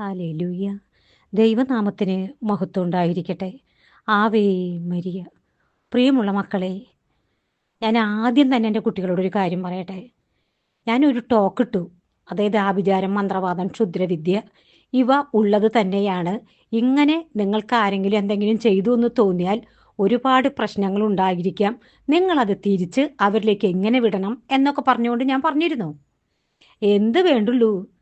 Hallelujah ദൈവനാമത്തിന് മഹത്വം ഉണ്ടായിരിക്കട്ടെ. ആവേ മരിയ. പ്രിയമുള്ള മക്കളെ ഞാൻ ആദ്യം തന്നെ എന്റെ കുട്ടികളോടൊരു കാര്യം പറയട്ടെ. ഞാനൊരു ടോക്ക് ഇട്ടു. അതായത് ആഭിചാരം മന്ത്രവാദം ക്ഷുദ്രവിദ്യ ഇവ ഉള്ളത് തന്നെയാണ്. ഇങ്ങനെ നിങ്ങൾക്ക് ആരെങ്കിലും എന്തെങ്കിലും ചെയ്തു എന്ന് തോന്നിയാൽ ഒരുപാട് പ്രശ്നങ്ങൾ ഉണ്ടായിരിക്കാം. നിങ്ങളത് തിരിച്ച് അവരിലേക്ക് എങ്ങനെ വിടണം എന്നൊക്കെ പറഞ്ഞുകൊണ്ട് ഞാൻ പറഞ്ഞിരുന്നു. എന്ത് വേണ്ടുള്ളൂ?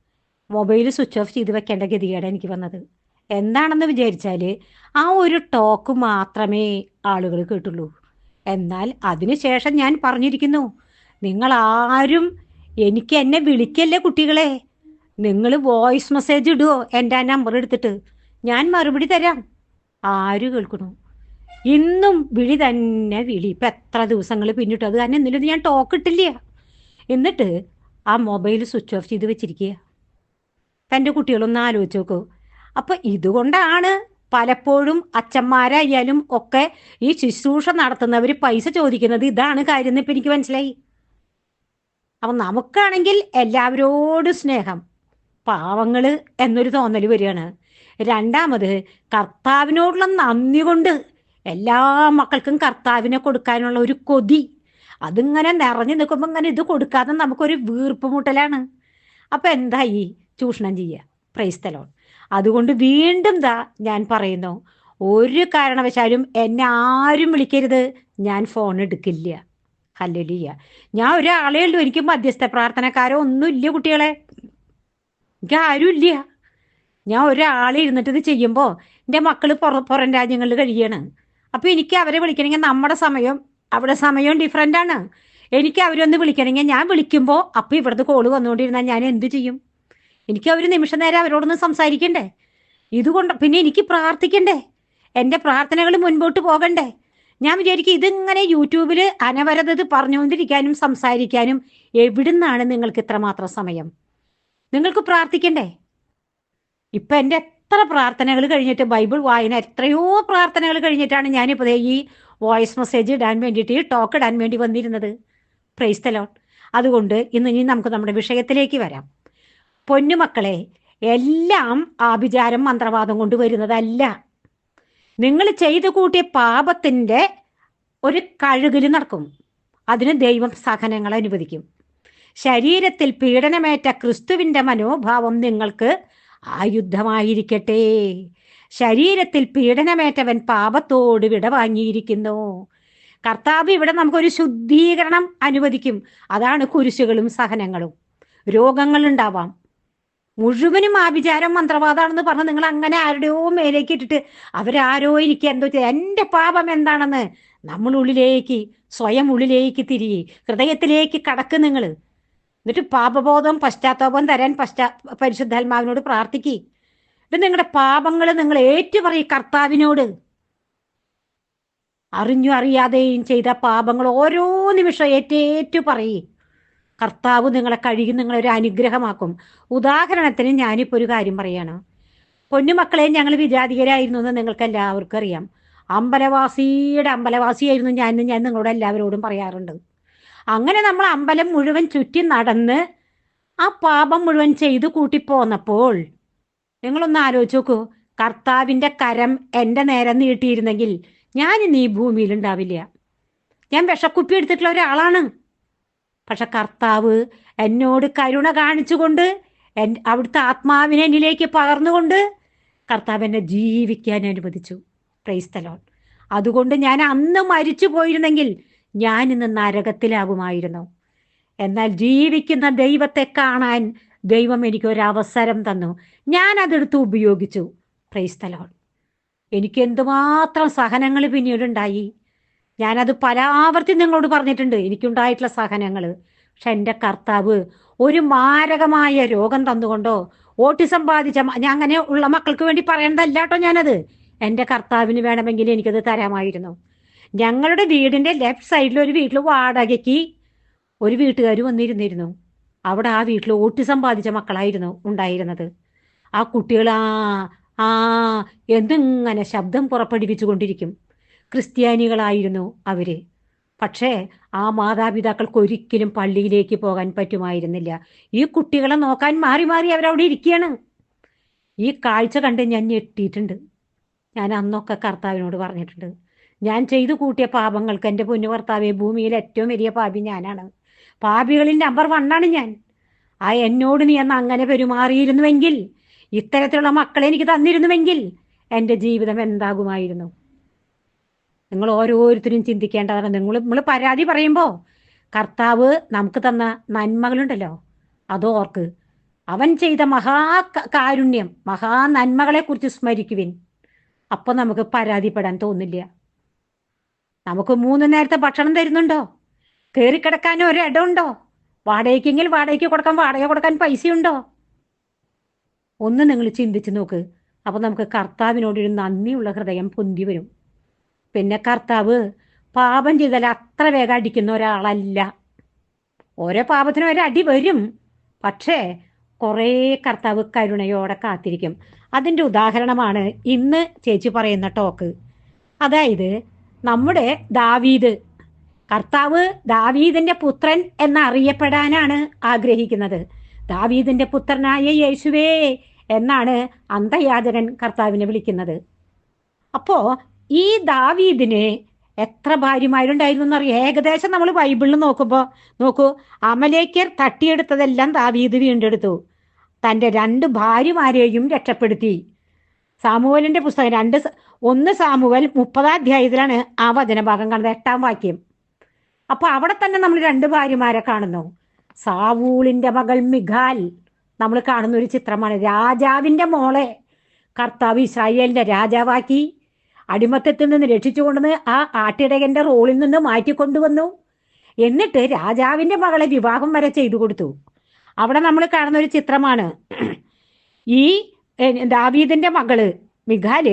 മൊബൈൽ സ്വിച്ച് ഓഫ് ചെയ്ത് വെക്കേണ്ട ഗതിയാണ് എനിക്ക് വന്നത്. എന്താണെന്ന് വിചാരിച്ചാൽ ആ ഒരു ടോക്ക് മാത്രമേ ആളുകൾ കേട്ടുള്ളൂ. എന്നാൽ അതിനുശേഷം ഞാൻ പറഞ്ഞിരിക്കുന്നു നിങ്ങൾ ആരും എനിക്ക് എന്നെ വിളിക്കല്ലേ കുട്ടികളെ? നിങ്ങൾ വോയിസ് മെസ്സേജ് ഇടുവോ എന്റെ ആ നമ്പർ എടുത്തിട്ട്? ഞാൻ മറുപടി തരാം. ആര് കേൾക്കണു ഇന്നും വിളി തന്നെ വിളി. ഇപ്പം എത്ര ദിവസങ്ങൾ പിന്നിട്ടു? അത് കാരണം ഇന്നലെ ഞാൻ ടോക്ക് ഇട്ടില്ല. എന്നിട്ട് ആ മൊബൈൽ സ്വിച്ച് ഓഫ് ചെയ്ത് വെച്ചിരിക്കുക. തന്റെ കുട്ടികളൊന്ന് ആലോചിച്ച് നോക്കൂ. അപ്പം ഇതുകൊണ്ടാണ് പലപ്പോഴും അച്ഛന്മാരായാലും ഒക്കെ ഈ ശുശ്രൂഷ നടത്തുന്നവർ പൈസ ചോദിക്കുന്നത് ഇതാണ് കാര്യം എന്ന് ഇപ്പം എനിക്ക് മനസ്സിലായി. അപ്പം നമുക്കാണെങ്കിൽ എല്ലാവരോടും സ്നേഹം പാവങ്ങൾ എന്നൊരു തോന്നൽ വരികയാണ്. രണ്ടാമത് കർത്താവിനോടുള്ള നന്ദി കൊണ്ട് എല്ലാ മക്കൾക്കും കർത്താവിനെ കൊടുക്കാനുള്ള ഒരു കൊതി. അതിങ്ങനെ നിറഞ്ഞു നിൽക്കുമ്പോൾ ഇങ്ങനെ ഇത് കൊടുക്കാതെ നമുക്കൊരു വീർപ്പ് മുട്ടലാണ്. അപ്പം എന്തായി? ചൂഷണം ചെയ്യുക പ്രൈസ്തലോൺ അതുകൊണ്ട് വീണ്ടും ദാ ഞാൻ പറയുന്നു ഒരു കാരണവശാലും എന്നെ ആരും വിളിക്കരുത്. ഞാൻ ഫോൺ എടുക്കില്ല. ഹല്ലേലൂയ ഞാൻ ഒരാളേ ഉള്ളൂ. എനിക്ക് മധ്യസ്ഥ പ്രാർത്ഥനക്കാരോ ഒന്നുമില്ല കുട്ടികളെ. എനിക്ക് ആരും ഇല്ല. ഞാൻ ഒരാളെ ഇരുന്നിട്ട് ഇത് ചെയ്യുമ്പോൾ എന്റെ മക്കൾ പുറ പുറം രാജ്യങ്ങളിൽ കഴിയാണ്. അപ്പോൾ എനിക്ക് അവരെ വിളിക്കണമെങ്കിൽ നമ്മുടെ സമയം അവിടെ സമയവും ഡിഫറെന്റ് ആണ്. എനിക്ക് അവരൊന്ന് വിളിക്കണമെങ്കിൽ ഞാൻ വിളിക്കുമ്പോൾ അപ്പോൾ ഇവിടുത്തെ കോൾ വന്നുകൊണ്ടിരുന്നാൽ ഞാൻ എന്ത് ചെയ്യും? എനിക്ക് അവർ നിമിഷ നേരം അവരോടൊന്ന് സംസാരിക്കണ്ടേ? ഇതുകൊണ്ട് പിന്നെ എനിക്ക് പ്രാർത്ഥിക്കണ്ടേ? എന്റെ പ്രാർത്ഥനകൾ മുൻപോട്ട് പോകണ്ടേ? ഞാൻ വിചാരിക്കും ഇതിങ്ങനെ യൂട്യൂബിൽ അനവരതത് പറഞ്ഞുകൊണ്ടിരിക്കാനും സംസാരിക്കാനും എവിടുന്നാണ് നിങ്ങൾക്ക് ഇത്രമാത്രം സമയം? നിങ്ങൾക്ക് പ്രാർത്ഥിക്കണ്ടേ? ഇപ്പം എന്റെ എത്ര പ്രാർത്ഥനകൾ കഴിഞ്ഞിട്ട് ബൈബിൾ വായന എത്രയോ പ്രാർത്ഥനകൾ കഴിഞ്ഞിട്ടാണ് ഞാനിപ്പോൾ ഈ വോയിസ് മെസ്സേജ് ഇടാൻ വേണ്ടിയിട്ട് ഈ ടോക്ക് ഇടാൻ വേണ്ടി വന്നിരുന്നത്. പ്രൈസ് തലോൺ അതുകൊണ്ട് ഇന്ന് ഇനി നമുക്ക് നമ്മുടെ വിഷയത്തിലേക്ക് വരാം. പൊന്നുമക്കളെ എല്ലാം ആഭിചാരം മന്ത്രവാദം കൊണ്ട് വരുന്നതല്ല. നിങ്ങൾ ചെയ്തു കൂട്ടിയ പാപത്തിന്റെ ഒരു കഴുകിൽ നടക്കും. അതിന് ദൈവം സഹനങ്ങൾ അനുവദിക്കും. ശരീരത്തിൽ പീഡനമേറ്റ ക്രിസ്തുവിന്റെ മനോഭാവം നിങ്ങൾക്ക് ആയുധമായിരിക്കട്ടെ ശരീരത്തിൽ പീഡനമേറ്റവൻ പാപത്തോട് വിട വാങ്ങിയിരിക്കുന്നു. കർത്താവ് ഇവിടെ നമുക്കൊരു ശുദ്ധീകരണം അനുവദിക്കും. അതാണ് കുരിശുകളും സഹനങ്ങളും. രോഗങ്ങൾ ഉണ്ടാവാം. മുഴുവനും ആഭിചാരം മന്ത്രവാദമാണെന്ന് പറഞ്ഞ് നിങ്ങൾ അങ്ങനെ ആരുടെയോ മേലേക്ക് ഇട്ടിട്ട് അവരാരോ എനിക്ക് എന്തോ എന്റെ പാപം എന്താണെന്ന് നമ്മൾ ഉള്ളിലേക്ക് സ്വയം ഉള്ളിലേക്ക് തിരികെ ഹൃദയത്തിലേക്ക് കടക്ക് നിങ്ങൾ. എന്നിട്ട് പാപബോധം പശ്ചാത്താപം തരാൻ പശ്ചാ പരിശുദ്ധാത്മാവിനോട് പ്രാർത്ഥിക്കുക എന്നിട്ട് നിങ്ങളുടെ പാപങ്ങൾ നിങ്ങൾ ഏറ്റുപറയും കർത്താവിനോട്. അറിഞ്ഞു അറിയാതെയും ചെയ്ത പാപങ്ങൾ ഓരോ നിമിഷം ഏറ്റേറ്റു പറയും. കർത്താവ് നിങ്ങളെ കഴുകി നിങ്ങളൊരു അനുഗ്രഹമാക്കും. ഉദാഹരണത്തിന് ഞാനിപ്പോൾ ഒരു കാര്യം പറയാണ്. പൊന്നുമക്കളെ ഞങ്ങൾ വിജാതികരായിരുന്നു എന്ന് നിങ്ങൾക്ക് എല്ലാവർക്കും അറിയാം. അമ്പലവാസിയുടെ അമ്പലവാസിയായിരുന്നു ഞാൻ ഞാൻ നിങ്ങളോട് എല്ലാവരോടും പറയാറുണ്ട്. അങ്ങനെ നമ്മൾ അമ്പലം മുഴുവൻ ചുറ്റി നടന്ന് ആ പാപം മുഴുവൻ ചെയ്ത് കൂട്ടിപ്പോന്നപ്പോൾ നിങ്ങളൊന്ന് ആലോചിച്ച് നോക്കൂ. കർത്താവിന്റെ കരം എന്റെ നേരെ നീട്ടിയിരുന്നെങ്കിൽ ഞാൻ ഇന്ന് ഈ ഭൂമിയിൽ ഉണ്ടാവില്ല. ഞാൻ വിഷക്കുപ്പി എടുത്തിട്ടുള്ള ഒരാളാണ്. പക്ഷെ കർത്താവ് എന്നോട് കരുണ കാണിച്ചുകൊണ്ട് എൻ അവിടുത്തെ ആത്മാവിനെ എന്നിലേക്ക് പകർന്നുകൊണ്ട് കർത്താവ് എന്നെ ജീവിക്കാൻ അനുവദിച്ചു. ക്രൈസ്തലോൺ അതുകൊണ്ട് ഞാൻ അന്ന് മരിച്ചു പോയിരുന്നെങ്കിൽ ഞാൻ ഇന്ന് നരകത്തിലാകുമായിരുന്നു. എന്നാൽ ജീവിക്കുന്ന ദൈവത്തെ കാണാൻ ദൈവം എനിക്ക് ഒരു അവസരം തന്നു. ഞാൻ അതെടുത്ത് ഉപയോഗിച്ചു. ക്രൈസ്തലോൺ എനിക്ക് എന്തുമാത്രം സഹനങ്ങൾ പിന്നീടുണ്ടായി? ഞാനത് പലാവർത്തി നിങ്ങളോട് പറഞ്ഞിട്ടുണ്ട്. എനിക്കുണ്ടായിട്ടുള്ള സഹനങ്ങൾ പക്ഷെ എന്റെ കർത്താവ് ഒരു മാരകമായ രോഗം തന്നുകൊണ്ടോ ഓട്ടിസം ബാധിച്ച ഞാൻ അങ്ങനെ ഉള്ള മക്കൾക്ക് വേണ്ടി പറയേണ്ടതല്ല കേട്ടോ ഞാനത്. എന്റെ കർത്താവിന് വേണമെങ്കിൽ എനിക്കത് തരാമായിരുന്നു. ഞങ്ങളുടെ വീടിന്റെ ലെഫ്റ്റ് സൈഡിൽ ഒരു വീട്ടിൽ വാടകയ്ക്ക് ഒരു വീട്ടുകാർ വന്നിരുന്നിരുന്നു. അവിടെ ആ വീട്ടിൽ ഓട്ടിസം ബാധിച്ച മക്കളായിരുന്നു ഉണ്ടായിരുന്നത്. ആ കുട്ടികൾ ആ ആ ശബ്ദം പുറപ്പെടുവിച്ചു കൊണ്ടിരിക്കും ക്രിസ്ത്യാനികളായിരുന്നു അവർ. പക്ഷേ ആ മാതാപിതാക്കൾക്ക് ഒരിക്കലും പള്ളിയിലേക്ക് പോകാൻ പറ്റുമായിരുന്നില്ല. ഈ കുട്ടികളെ നോക്കാൻ മാറി മാറി അവരവിടെ ഇരിക്കുകയാണ്. ഈ കാഴ്ച കണ്ട് ഞാൻ ഞെട്ടിയിട്ടുണ്ട്. ഞാൻ അന്നൊക്കെ കർത്താവിനോട് പറഞ്ഞിട്ടുണ്ട്. ഞാൻ ചെയ്തു കൂട്ടിയ പാപങ്ങൾക്ക് എന്റെ പൊന്നു ഭർത്താവെ ഭൂമിയിൽ ഏറ്റവും വലിയ പാപി ഞാനാണ്. പാപികളിൽ നമ്പർ വണ്ണാണ് ഞാൻ. ആ എന്നോട് നീ അന്ന് അങ്ങനെ പെരുമാറിയിരുന്നുവെങ്കിൽ ഇത്തരത്തിലുള്ള മക്കളെ എനിക്ക് തന്നിരുന്നുവെങ്കിൽ എന്റെ ജീവിതം എന്താകുമായിരുന്നു? നിങ്ങൾ ഓരോരുത്തരും ചിന്തിക്കേണ്ടതാണ്. നിങ്ങൾ നമ്മൾ പരാതി പറയുമ്പോൾ കർത്താവ് നമുക്ക് തന്ന നന്മകളുണ്ടല്ലോ. അതോ ഓർക്ക്. അവൻ ചെയ്ത മഹാ കാരുണ്യം മഹാ നന്മകളെ കുറിച്ച് സ്മരിക്കുവിൻ. അപ്പൊ നമുക്ക് പരാതിപ്പെടാൻ തോന്നില്ല. നമുക്ക് മൂന്ന് നേരത്തെ ഭക്ഷണം തരുന്നുണ്ടോ? കയറിക്കിടക്കാൻ ഒരിടമുണ്ടോ? വാടകയ്ക്കെങ്കിൽ വാടകയ്ക്ക് കൊടുക്കാൻ വാടക കൊടുക്കാൻ പൈസയുണ്ടോ? ഒന്ന് നിങ്ങൾ ചിന്തിച്ചു നോക്ക്. അപ്പൊ നമുക്ക് കർത്താവിനോടൊരു നന്ദിയുള്ള ഹൃദയം പൊന്തി വരും. പിന്നെ കർത്താവ് പാപം ചെയ്താൽ അത്ര വേഗം അടിക്കുന്ന ഒരാളല്ല. ഓരോ പാപത്തിനും ഒരു അടി വരും. പക്ഷേ കുറേ കർത്താവ് കരുണയോടെ കാത്തിരിക്കും. അതിന്റെ ഉദാഹരണമാണ് ഇന്ന് ചേച്ചി പറയുന്ന ടോക്ക്. അതായത് നമ്മുടെ ദാവീദ്. കർത്താവ് ദാവീദിന്റെ പുത്രൻ എന്നറിയപ്പെടാനാണ് ആഗ്രഹിക്കുന്നത്. ദാവീദിന്റെ പുത്രനായ യേശുവേ എന്നാണ് അന്തയാചകൻ കർത്താവിനെ വിളിക്കുന്നത്. അപ്പോ ഈ ദാവീദിന് എത്ര ഭാര്യമാരുണ്ടായിരുന്നു അറിയാം ഏകദേശം നമ്മൾ ബൈബിളിൽ നോക്കുമ്പോൾ നോക്കൂ അമലേക്കർ തട്ടിയെടുത്തതെല്ലാം ദാവീദ് വീണ്ടെടുത്തു. തന്റെ രണ്ട് ഭാര്യമാരെയും രക്ഷപ്പെടുത്തി. സാമുവലിന്റെ പുസ്തകം രണ്ട് ഒന്ന് സാമുവൽ മുപ്പതാം അധ്യായത്തിലാണ് ആ വചനഭാഗം കാണുന്നത് എട്ടാം വാക്യം. അപ്പൊ അവിടെ തന്നെ നമ്മൾ രണ്ട് ഭാര്യമാരെ കാണുന്നു. സാവൂളിന്റെ മകൾ മിഖാൽ നമ്മൾ കാണുന്ന ഒരു ചിത്രമാണ്. രാജാവിന്റെ മോളെ കർത്താവ് ഇസ്രായേലിന്റെ രാജാവാക്കി. അടിമത്തത്തിൽ നിന്ന് രക്ഷിച്ചുകൊണ്ടുവന്ന് ആ ആട്ടിടകന്റെ റോളിൽ നിന്ന് മാറ്റിക്കൊണ്ടുവന്നു. എന്നിട്ട് രാജാവിന്റെ മകളെ വിവാഹം വരെ ചെയ്തു കൊടുത്തു. അവിടെ നമ്മൾ കാണുന്ന ഒരു ചിത്രമാണ്. ഈ ദാവീദിന്റെ മകൾ മിഖാൽ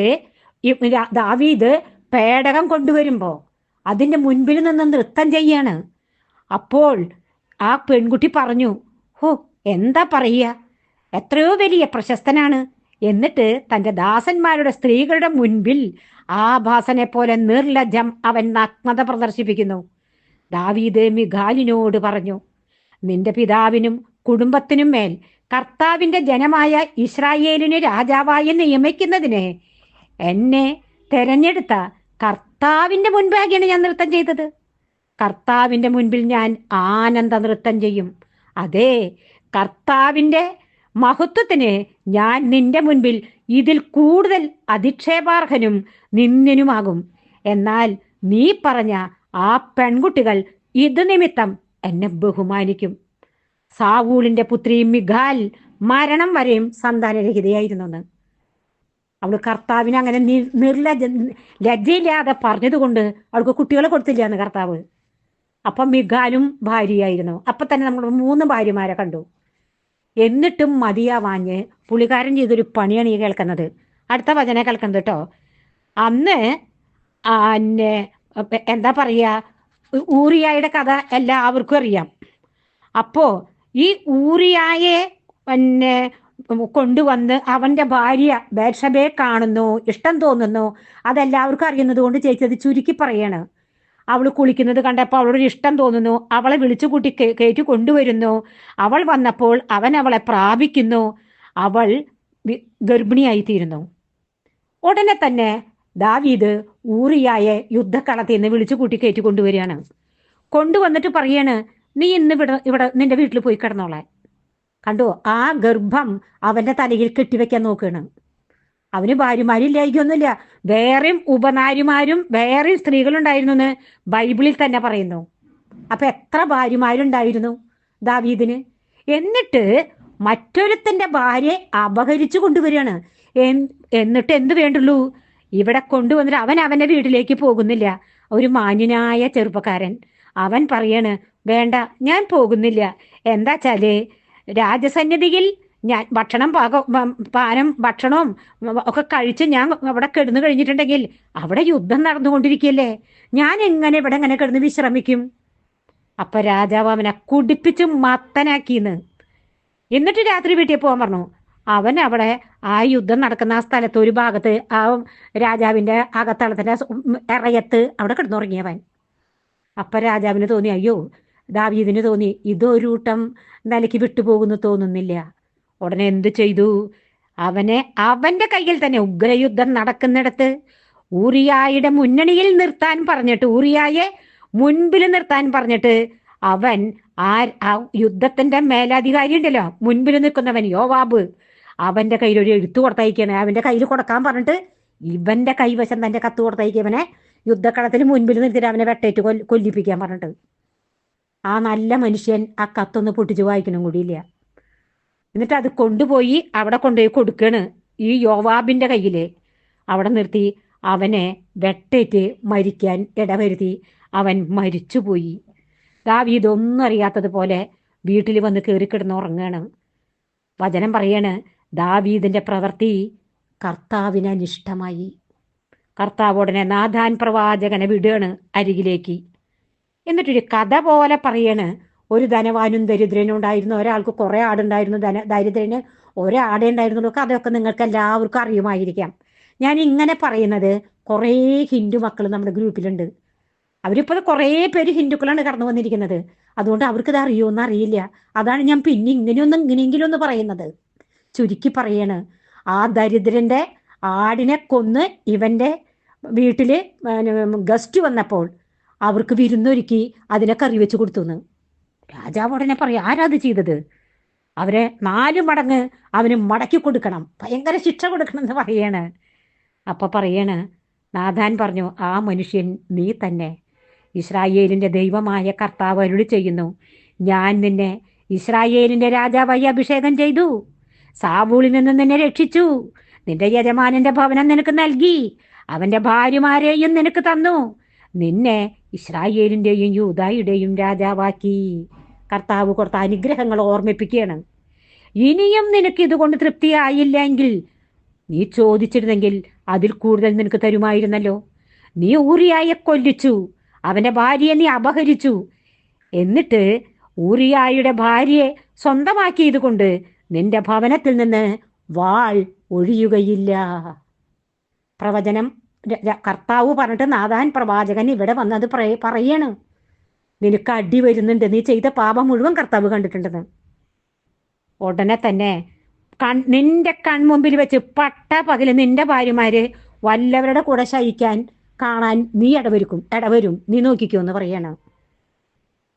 ദാവീദ് പേടകം കൊണ്ടുവരുമ്പോ അതിന്റെ മുൻപിൽ നിന്ന് നൃത്തം ചെയ്യാണ്. അപ്പോൾ ആ പെൺകുട്ടി പറഞ്ഞു ഹോ എന്താ പറയുക? എത്രയോ വലിയ പ്രശസ്തനാണ്. എന്നിട്ട് തന്റെ ദാസന്മാരുടെ സ്ത്രീകളുടെ മുൻപിൽ ആഭാസനെ പോലെ നിർലജ്ജം അവൻ നഗ്നത പ്രദർശിപ്പിക്കുന്നു. ദാവീദ് മിഖാലിനോട് പറഞ്ഞു നിന്റെ പിതാവിനും കുടുംബത്തിനും മേൽ കർത്താവിന്റെ ജനമായ ഇസ്രായേലിന് രാജാവായി നിയമിക്കുന്നതിന് എന്നെ തെരഞ്ഞെടുത്ത കർത്താവിന്റെ മുൻപാകെയാണ് ഞാൻ നൃത്തം ചെയ്തത്. കർത്താവിന്റെ മുൻപിൽ ഞാൻ ആനന്ദ നൃത്തം ചെയ്യും. അതെ കർത്താവിന്റെ മഹത്വത്തിന് ഞാൻ നിന്റെ മുൻപിൽ ഇതിൽ കൂടുതൽ അധിക്ഷേപാർഹനും നിന്ദ്യനുമാകും. എന്നാൽ നീ പറഞ്ഞ ആ പെൺകുട്ടികൾ ഇത് നിമിത്തം എന്നെ ബഹുമാനിക്കും. സാവൂളിന്റെ പുത്രി മിഘാൽ മരണം വരെയും സന്താനരഹിതയായിരുന്നു അവൾ കർത്താവിനെ അങ്ങനെ നിർലജ ലജ്ജയില്ലാതെ പറഞ്ഞതുകൊണ്ട് അവൾക്ക് കുട്ടികളെ കൊടുത്തില്ല എന്ന് കർത്താവ്. അപ്പം മിഘാലും ഭാര്യയായിരുന്നു. അപ്പൊ തന്നെ നമ്മൾ മൂന്ന് ഭാര്യമാരെ കണ്ടു. എന്നിട്ടും മതിയാവാഞ്ഞ് പുളികാരൻ ചെയ്തൊരു പണിയാണ് ഈ കേൾക്കുന്നത്. അടുത്ത വചന കേൾക്കുന്നത് കേട്ടോ അന്ന് എന്താ പറയുക ഊറിയായുടെ കഥ എല്ലാവർക്കും അറിയാം. അപ്പോ ഈ ഊറിയായെ പിന്നെ കൊണ്ടുവന്ന് അവന്റെ ഭാര്യ ബേഷബയെ കാണുന്നു ഇഷ്ടം തോന്നുന്നു അതെല്ലാവർക്കും അറിയുന്നത് കൊണ്ട് ചേച്ചി അത് ചുരുക്കി പറയാണ്. അവൾ കുളിക്കുന്നത് കണ്ടപ്പോൾ അവളോട് ഇഷ്ടം തോന്നുന്നു. അവളെ വിളിച്ചു കൂട്ടി കയറ്റി കൊണ്ടുവരുന്നു. അവൾ വന്നപ്പോൾ അവൻ അവളെ പ്രാപിക്കുന്നു. അവൾ ഗർഭിണിയായി തീരുന്നു ഉടനെ തന്നെ ദാവീദ് ഊറിയായ യുദ്ധക്കളത്തിൽ നിന്ന് വിളിച്ചു കൂട്ടി കയറ്റി കൊണ്ടുവരികയാണ്. കൊണ്ടുവന്നിട്ട് പറയാണ് നീ ഇന്ന് ഇവിടെ ഇവിടെ നിന്റെ വീട്ടിൽ പോയി കിടന്നോളെ. കണ്ടോ? ആ ഗർഭം അവന്റെ തലയിൽ കെട്ടിവെക്കാൻ നോക്കുകയാണ്. അവന് ഭാര്യമാരില്ലായിരിക്കൊന്നുമില്ല വേറെയും ഉപനാരിമാരും വേറെയും സ്ത്രീകളുണ്ടായിരുന്നു എന്ന് ബൈബിളിൽ തന്നെ പറയുന്നു. അപ്പൊ എത്ര ഭാര്യമാരുണ്ടായിരുന്നു ദാവീദിന്? എന്നിട്ട് മറ്റൊരുത്തന്റെ ഭാര്യയെ അപഹരിച്ചു കൊണ്ടുവരികയാണ്. എന്നിട്ട് എന്ത് വേണ്ടുള്ളൂ? ഇവിടെ കൊണ്ടുവന്നിട്ട് അവൻ അവന്റെ വീട്ടിലേക്ക് പോകുന്നില്ല. ഒരു മാന്യനായ ചെറുപ്പക്കാരൻ. അവൻ പറയാണ് വേണ്ട ഞാൻ പോകുന്നില്ല. എന്താച്ചാൽ രാജസന്നിധിയിൽ ഞാൻ ഭക്ഷണം പാക പാനം ഭക്ഷണവും ഒക്കെ കഴിച്ച് ഞാൻ അവിടെ കിടന്നു കഴിഞ്ഞിട്ടുണ്ടെങ്കിൽ അവിടെ യുദ്ധം നടന്നുകൊണ്ടിരിക്കുകയല്ലേ? ഞാൻ എങ്ങനെ ഇവിടെ എങ്ങനെ കിടന്ന് വിശ്രമിക്കും? അപ്പൊ രാജാവ് അവനെ കുടിപ്പിച്ച് മത്തനാക്കിന്ന്. എന്നിട്ട് രാത്രി വീട്ടിൽ പോകാൻ പറഞ്ഞു. അവൻ അവിടെ ആ യുദ്ധം നടക്കുന്ന ആ സ്ഥലത്ത് ഒരു ഭാഗത്ത് ആ രാജാവിന്റെ അകത്തളത്തിന്റെ ഇറയത്ത് അവിടെ കിടന്നുറങ്ങിയവൻ. അപ്പൊ രാജാവിന് തോന്നി അയ്യോ ദാവീദിന് തോന്നി ഇതൊരു കൂട്ടം നിലയ്ക്ക് വിട്ടുപോകുന്നു തോന്നുന്നില്ല. ഉടനെ എന്തു ചെയ്തു? അവനെ അവന്റെ കയ്യിൽ തന്നെ ഉഗ്രയുദ്ധം നടക്കുന്നിടത്ത് ഊറിയായുടെ മുന്നണിയിൽ നിർത്താൻ പറഞ്ഞിട്ട് ഊറിയായെ മുൻപിൽ നിർത്താൻ പറഞ്ഞിട്ട് അവൻ ആ യുദ്ധത്തിന്റെ മേലാധികാരി ഉണ്ടല്ലോ മുൻപിൽ നിൽക്കുന്നവൻ യോവാബ് അവന്റെ കയ്യിൽ ഒരു എഴുത്തു കൊടുത്തയക്കാണ്. അവന്റെ കയ്യിൽ കൊടുക്കാൻ പറഞ്ഞിട്ട് ഇവന്റെ കൈവശം തന്റെ കത്ത് കൊടുത്തയക്കവനെ യുദ്ധക്കളത്തിൽ മുൻപിൽ നിർത്തിയിട്ട് അവനെ വെട്ടേറ്റ് കൊല്ല കൊല്ലിപ്പിക്കാൻ പറഞ്ഞിട്ട്. ആ നല്ല മനുഷ്യൻ ആ കത്തൊന്ന് പൊട്ടിച്ചു വായിക്കണം കൂടിയില്ല. എന്നിട്ട് അത് കൊണ്ടുപോയി അവിടെ കൊണ്ടുപോയി കൊടുക്കണ്. ഈ യോവാബിന്റെ കയ്യിൽ. അവിടെ നിർത്തി അവനെ വെട്ടേറ്റ് മരിക്കാൻ ഇടവരുത്തി. അവൻ മരിച്ചുപോയി. ദാവീദ് ഒന്നും അറിയാത്തതുപോലെ വീട്ടിൽ വന്ന് കയറി കിടന്ന് ഉറങ്ങാണ്. വചനം പറയാണ് ദാവീദിന്റെ പ്രവൃത്തി കർത്താവിന് അനിഷ്ടമായി. കർത്താവ് ഉടനെ നാഥാൻ പ്രവാചകനെ വിടുകയാണ് അരികിലേക്ക്. എന്നിട്ടൊരു കഥ പോലെ പറയാണ് ഒരു ധനവാനും ദരിദ്രനും ഉണ്ടായിരുന്നു ഒരാൾക്ക് കുറേ ആടുണ്ടായിരുന്നു ധന ദരിദ്രന് ഒരാടേ ഉണ്ടായിരുന്നുള്ളൂ. അതൊക്കെ നിങ്ങൾക്ക് എല്ലാവർക്കും അറിയുമായിരിക്കാം. ഞാൻ ഇങ്ങനെ പറയുന്നത് കുറേ ഹിന്ദു മക്കൾ നമ്മുടെ ഗ്രൂപ്പിലുണ്ട്. അവരിപ്പോൾ കുറേ പേര് ഹിന്ദുക്കളാണ് കടന്നു വന്നിരിക്കുന്നത്. അതുകൊണ്ട് അവർക്ക് ഇത് അറിയുമെന്ന് അറിയില്ല. അതാണ് ഞാൻ പിന്നെ ഇങ്ങനെയൊന്നും ഇങ്ങനെയെങ്കിലും ഒന്ന് പറയുന്നത്. ചുരുക്കി പറയാണ്. ആ ദരിദ്രന്റെ ആടിനെ കൊന്ന് ഇവന്റെ വീട്ടിൽ ഗസ്റ്റ് വന്നപ്പോൾ അവർക്ക് വിരുന്നൊരുക്കി അതിനെ കറി വെച്ച് കൊടുത്തുന്ന്. രാജാവ് ഉടനെ പറയും ആരാത് ചെയ്തത്? അവരെ നാല് മടങ്ങ് അവന് മടക്കി കൊടുക്കണം. ഭയങ്കര ശിക്ഷ കൊടുക്കണം എന്ന് പറയാണ്. അപ്പൊ പറയാണ് നാഥാൻ പറഞ്ഞു ആ മനുഷ്യൻ നീ തന്നെ. ഇസ്രായേലിന്റെ ദൈവമായ കർത്താവ് അരുളി ചെയ്യുന്നു. ഞാൻ നിന്നെ ഇസ്രായേലിന്റെ രാജാവായി അഭിഷേകം ചെയ്തു. സാബൂളിൽ നിന്ന് നിന്നെ രക്ഷിച്ചു. നിന്റെ യജമാനന്റെ ഭവനം നിനക്ക് നൽകി. അവന്റെ ഭാര്യമാരെയും നിനക്ക് തന്നു. നിന്നെ ഇസ്രായേലിന്റെയും യൂതായുടെയും രാജാവാക്കി. കർത്താവ് കൊടുത്ത അനുഗ്രഹങ്ങൾ ഓർമ്മിപ്പിക്കുകയാണ്. ഇനിയും നിനക്ക് ഇതുകൊണ്ട് തൃപ്തിയായില്ലെങ്കിൽ നീ ചോദിച്ചിരുന്നെങ്കിൽ അതിൽ കൂടുതൽ നിനക്ക് തരുമായിരുന്നല്ലോ. നീ ഊറിയായെ കൊല്ലിച്ചു. അവന്റെ ഭാര്യയെ നീ അപഹരിച്ചു. എന്നിട്ട് ഊറിയായുടെ ഭാര്യയെ സ്വന്തമാക്കിയത് കൊണ്ട് നിന്റെ ഭവനത്തിൽ നിന്ന് വാൾ ഒഴിയുകയില്ല. പ്രവചനം കർത്താവ് പറഞ്ഞിട്ട് നാഥാൻ പ്രവാചകൻ ഇവിടെ വന്നത് പറയ- പറയാണ്. നിനക്ക് അടി വരുന്നുണ്ട്. നീ ചെയ്ത പാപം മുഴുവൻ കർത്താവ് കണ്ടിട്ടുണ്ടെന്ന്. ഉടനെ തന്നെ കൺ നിന്റെ കൺമുമ്പിൽ വെച്ച് പട്ട പകൽ നിന്റെ ഭാര്യമാര് വല്ലവരുടെ കൂടെ ശയിക്കാൻ കാണാൻ നീ ഇടവരുക്കും. ഇടവരും. നീ നോക്കിക്കോ എന്ന് പറയാണ്.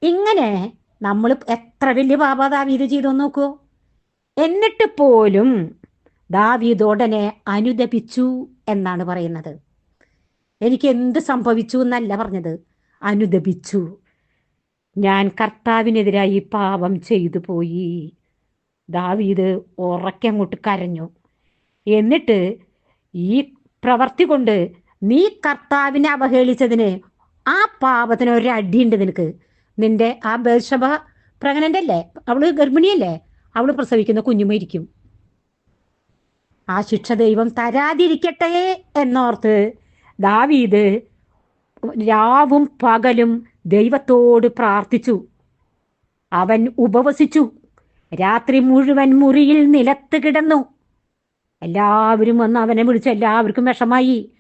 ഇങ്ങനെ നമ്മൾ എത്ര വലിയ പാപ ദാവീത് ചെയ്തു നോക്കൂ. എന്നിട്ട് പോലും ദാവീദ് ഉടനെ അനുദപിച്ചു എന്നാണ് പറയുന്നത്. എനിക്ക് എന്ത് സംഭവിച്ചു എന്നല്ല പറഞ്ഞത്. അനുദപിച്ചു. ഞാൻ കർത്താവിനെതിരായി പാപം ചെയ്തു പോയി. ദാവീദ് ഉറക്കെ അങ്ങോട്ട് കരഞ്ഞു. എന്നിട്ട് ഈ പ്രവർത്തി കൊണ്ട് നീ കർത്താവിനെ അവഹേളിച്ചതിന് ആ പാപത്തിന് ഒരു അടിയുണ്ട് നിനക്ക്. നിന്റെ ആ ബേർഷഭ പ്രഗ്നന്റ് അല്ലേ അവൾ ഗർഭിണിയല്ലേ? അവൾ പ്രസവിക്കുന്ന കുഞ്ഞുമായിരിക്കും ആ ശിക്ഷ ദൈവം തരാതിരിക്കട്ടെ എന്നോർത്ത് ദാവീദ് രാവും പകലും ദൈവത്തോട് പ്രാർത്ഥിച്ചു. അവൻ ഉപവസിച്ചു. രാത്രി മുഴുവൻ മുറിയിൽ നിലത്ത് കിടന്നു. എല്ലാവരും വന്ന് അവനെ വിളിച്ചു എല്ലാവർക്കും വിഷമായി.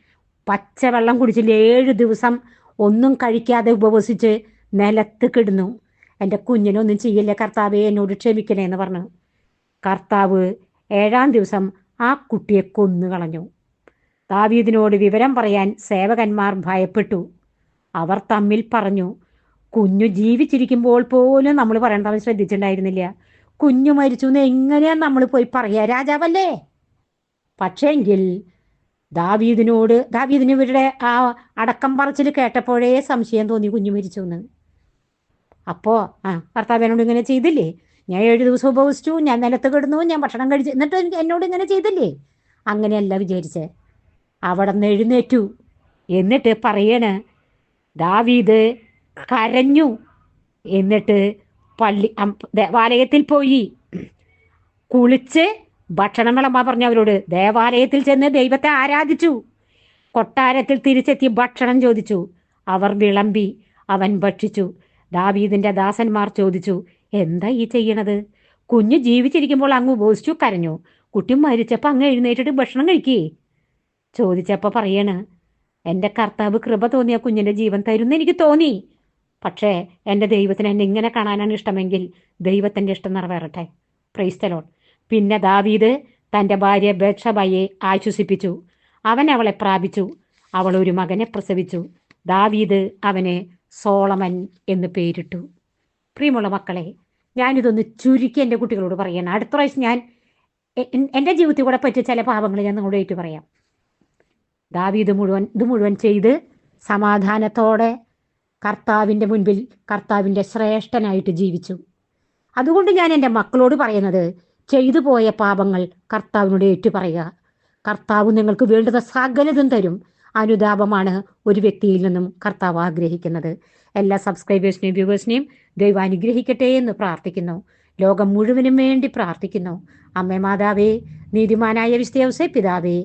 പച്ചവെള്ളം കുടിച്ചില്ല. ഏഴ് ദിവസം ഒന്നും കഴിക്കാതെ ഉപവസിച്ച് നിലത്ത് കിടന്നു. എന്റെ കുഞ്ഞിനൊന്നും ചെയ്യില്ല. കർത്താവെ എന്നോട് ക്ഷമിക്കണേ എന്ന് പറഞ്ഞു. കർത്താവ് ഏഴാം ദിവസം ആ കുട്ടിയെ കൊന്നു കളഞ്ഞു ദാവീദിനോട് വിവരം പറയാൻ സേവകന്മാർ ഭയപ്പെട്ടു. അവർ തമ്മിൽ പറഞ്ഞു കുഞ്ഞു ജീവിച്ചിരിക്കുമ്പോൾ പോലും നമ്മൾ പറയേണ്ടവൻ ശ്രദ്ധിച്ചിട്ടുണ്ടായിരുന്നില്ല. കുഞ്ഞു മരിച്ചു എന്ന് എങ്ങനെയാ നമ്മൾ പോയി പറയാ രാജാവല്ലേ? പക്ഷേങ്കിൽ ദാവീദിനോട് ദാവീദിന് ഇവരുടെ ആ അടക്കം പറച്ചിൽ കേട്ടപ്പോഴേ സംശയം തോന്നി കുഞ്ഞു മരിച്ചു എന്ന്. അപ്പോ ആ ഭർത്താവിനോട് ഇങ്ങനെ ചെയ്തില്ലേ? ഞാൻ ഏഴ് ദിവസം ഉപവസിച്ചു ഞാൻ നിലത്ത് കിടന്നു ഞാൻ ഭക്ഷണം കഴിച്ചു എന്നിട്ട് എന്നോട് ഇങ്ങനെ ചെയ്തില്ലേ? അങ്ങനെയല്ല വിചാരിച്ചേ. അവിടെ നിന്ന് എഴുന്നേറ്റു. എന്നിട്ട് പറയണ് ദാവീദ് കരഞ്ഞു. എന്നിട്ട് പള്ളി ദേവാലയത്തിൽ പോയി. കുളിച്ച് ഭക്ഷണം വിളമ്പാൻ പറഞ്ഞു അവരോട്. ദേവാലയത്തിൽ ചെന്ന് ദൈവത്തെ ആരാധിച്ചു. കൊട്ടാരത്തിൽ തിരിച്ചെത്തി ഭക്ഷണം ചോദിച്ചു. അവർ വിളമ്പി അവൻ ഭക്ഷിച്ചു. ദാവീദിന്റെ ദാസന്മാർ ചോദിച്ചു എന്താ ഈ ചെയ്യണത്? കുഞ്ഞ് ജീവിച്ചിരിക്കുമ്പോൾ അങ്ങ് ഉപസിച്ചു കരഞ്ഞു. കുട്ടി മരിച്ചപ്പോൾ അങ്ങ് എഴുന്നേറ്റിട്ട് ഭക്ഷണം കഴിക്കേ. ചോദിച്ചപ്പോൾ പറയണ് എന്റെ കർത്താവ് കൃപ തോന്നിയ കുഞ്ഞിന്റെ ജീവൻ തരുമെന്ന് എനിക്ക് തോന്നി. പക്ഷേ എന്റെ ദൈവത്തിന് എന്നെ ഇങ്ങനെ കാണാനാണ് ഇഷ്ടമെങ്കിൽ ദൈവത്തിന്റെ ഇഷ്ടം നിറവേറട്ടെ. പ്രൈസ്തലോൺ പിന്നെ ദാവീദ് തന്റെ ഭാര്യ ബേക്ഷബയെ ആശ്വസിപ്പിച്ചു. അവൻ അവളെ പ്രാപിച്ചു. അവൾ ഒരു മകനെ പ്രസവിച്ചു. ദാവീദ് അവനെ സോളമൻ എന്ന് പേരിട്ടു. പ്രിയമുള്ള മക്കളെ ഞാനിതൊന്ന് ചുരുക്കി എന്റെ കുട്ടികളോട് പറയണം. അടുത്ത പ്രാവശ്യം ഞാൻ എന്റെ ജീവിതത്തിൽ കൂടെ പറ്റിയ ചില പാപങ്ങൾ ഞാൻ നിങ്ങളോട് ഏറ്റു പറയാം. ദാവീദ് മുഴുവൻ ഇത് മുഴുവൻ ചെയ്ത് സമാധാനത്തോടെ കർത്താവിന്റെ മുൻപിൽ കർത്താവിന്റെ ശ്രേഷ്ഠനായിട്ട് ജീവിച്ചു. അതുകൊണ്ട് ഞാൻ എന്റെ മക്കളോട് പറയുന്നത് ചെയ്തു പോയ പാപങ്ങൾ കർത്താവിനോട് ഏറ്റുപറയുക. കർത്താവ് നിങ്ങൾക്ക് വേണ്ടുന്ന സകലതും തരും. അനുതാപമാണ് ഒരു വ്യക്തിയിൽ നിന്നും കർത്താവ് ആഗ്രഹിക്കുന്നത്. എല്ലാ സബ്സ്ക്രൈബേഴ്സിനെയും വ്യൂവേഴ്സിനെയും ദൈവം അനുഗ്രഹിക്കട്ടെ എന്ന് പ്രാർത്ഥിക്കുന്നു. ലോകം മുഴുവനും വേണ്ടി പ്രാർത്ഥിക്കുന്നു. അമ്മേ മാതാവേ നീതിമാനായ വിസ്തയവസെ പിതാവേ